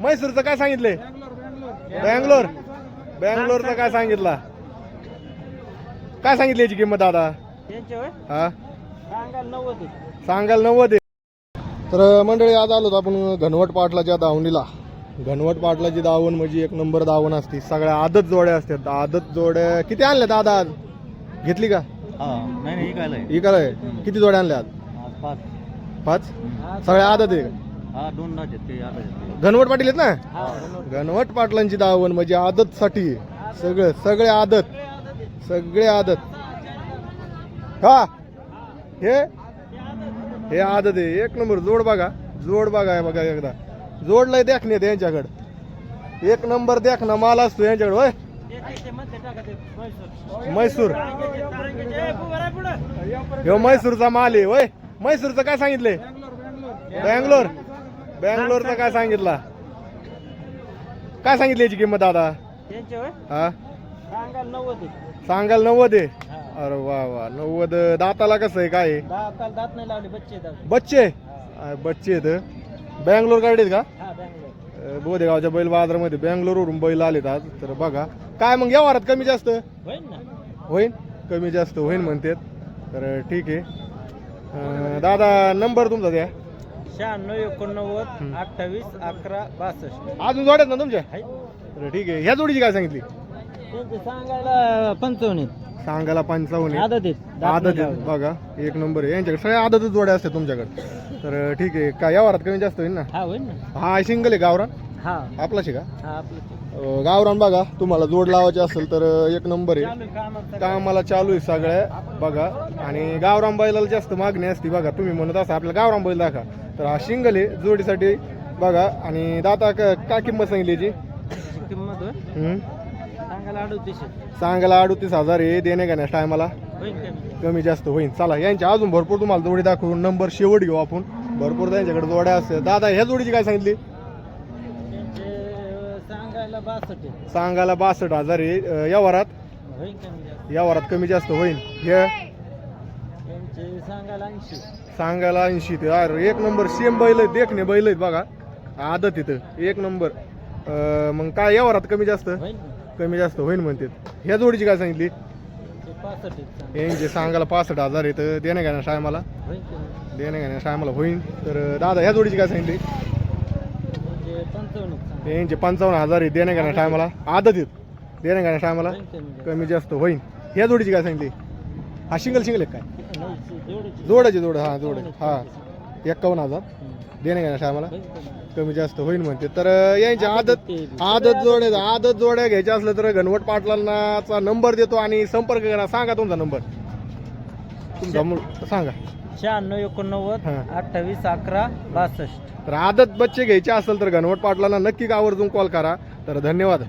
म्हैसूरचं काय सांगितले बँगलोर. बँगलोरचं काय सांगितला? काय सांगितली याची किंमत दादा? हा? सांगाल नव्वद. तर मंडळी आज आलो आपण घनवट पाटलाच्या दावणीला. घनवट पाटलाची दावण म्हणजे एक नंबर दावण असते. सगळ्या आदत जोड्या असतात. आदत जोड्या किती आणल्या दादा आज? घेतली का? हा नाही काय किती जोड्या आणल्या आज पाच. पाच? सगळ्या आदत आहे. घनवट पाटील आहेत ना? हा घनवट. पाटलांची दावण म्हणजे आदत साठी सगळं सगळे आदत. सगळे आदत. हा. हे? हे आदत आहे. एक नंबर जोड बघा. जोड बघा हे बघा एकदा. जोडलाय देख नाही यांच्याकडे. एक नंबर देख ना माल असतो यांच्याकडे होय? म्हैसूर ह्यो म्हैसूरचा माल आहे होय? म्हैसूरचं काय सांगितले बँगलोर. बँगलोरचा काय सांगितला? काय सांगितली याची किंमत दादा? हा? सांगाल नव्वद आहे. सांगाल नव्वद आहे. अरे वा वा. नव्वद दाताला कसं आहे? काय आहे? दहा काल दात नाही लावले बच्चे दात बच्चे? अरे बच्चे आहेत बँगलोर गाडी आहेत का? हा बँगलोर. अं, बोदेगावच्या बैल बाजारामध्ये बँगलोरवरून बैल आलेत आज तर बघा. काय मग व्यवहारात कमी जास्त? होईल ना. होईल कमी जास्त होईल म्हणतात. तर ठीक आहे. अं, दादा नंबर तुमचा द्या. शहाण्णव एकोणनव्वद. अठ्ठावीस अकरा बासष्ट. अजून जोड्यात ना तुमच्या आहे. ठीक आहे. ह्या जोडीची काय सांगितली? त्यांचे सांगायला आहेत. सांगायला पंचावन्न. आदत आहेत. आदत आहे. बघा एक नंबर आहे. यांच्याकडे सगळ्या आदतच जोड्या असतात तुमच्याकडे. तर ठीक आहे. काय व्यवहारात कमी जास्त होईल ना? हा होईल ना. हा सिंगल आहे गावरान? हा. आपलाच आहे का? हा आपलं ते. अं, गावरान बघा तुम्हाला जोड लावायची असेल तर अं, एक नंबर आहे. कामाला चालू आहे सगळ्या. बघा. आणि गावरान बैलाला जास्त मागणी असते. बघा तुम्ही म्हणत असा आपल्या गावरान बैल दाखवा. तर हा सिंगल आहे जोडीसाठी बघा. आणि दाता क- काय किंमत सांगितली याची? किंमत होय? हम्म? सांगायला अडतीस सांगायला अडतीस हजार आहे देणे घेण्यास टायमाला? होईल कमी. कमी जास्त होईल चला यांच्या अजून भरपूर तुम्हाला जोडी दाखवून नंबर शेवट घेऊ आपण. भरपूर त्यांच्याकडे जोड्या असतात. दादा ह्या जोडीची काय सांगितली? त्यांचे सांगायला बासष्ट आहे. सांगायला बासष्ट हजार आहे. अं, व्यवहारात होईल कमी जास्त. व्यवहारात कमी जास्त होईल हे त्यांचे सांगायला ऐंशी. सांगायला ऐंशी ते. अरे एक नंबर सेम बैल आहेत देखणे बैल आहेत बघा. आदत इथं एक नंबर. अं, मग काय व्यवहारात कमी जास्त? होईल ना. कमी जास्त होईल म्हणतात ह्या जोडीची काय सांगितली? ते पासष्ट आहेत सांगा. यांचे सांगायला पासष्ट हजार येतं देणे घेण्या टायमाला होईल कमी देणे घेण्या टायमाला होईल तर अं, दादा ह्या जोडीची काय सांगितली? त्यांचे पंचावन्न आहेत सांगा. यांचे पंचावन्न हजार आहे देणे घेण्या टायमाला आदत आहेत. देणे टायमाला होईल कमी जास्त. कमी जास्त होईल ह्या जोडीची काय सांगितली? हा सिंगल सिंगल आहे काय? जोडाची जोड हा जोड हा एक्कावन्न हजार. देणे घेण्या टायमाला होईल कमी. जास्त होईल म्हणते तर अं, यांच्या आदत. आदत जोड्या आदत जोड्या घ्यायच्या असलं तर घनवट पाटलांनाचा नंबर देतो आणि संपर्क करा सांगा तुमचा नंबर तुमचा सांगा शहाण्णव एकोणनव्वद. अठ्ठावीस अकरा बासष्ट तर आदत बच्चे घ्यायचे असेल तर घनवट पाटलांना नक्की आवर्जून कॉल करा तर धन्यवाद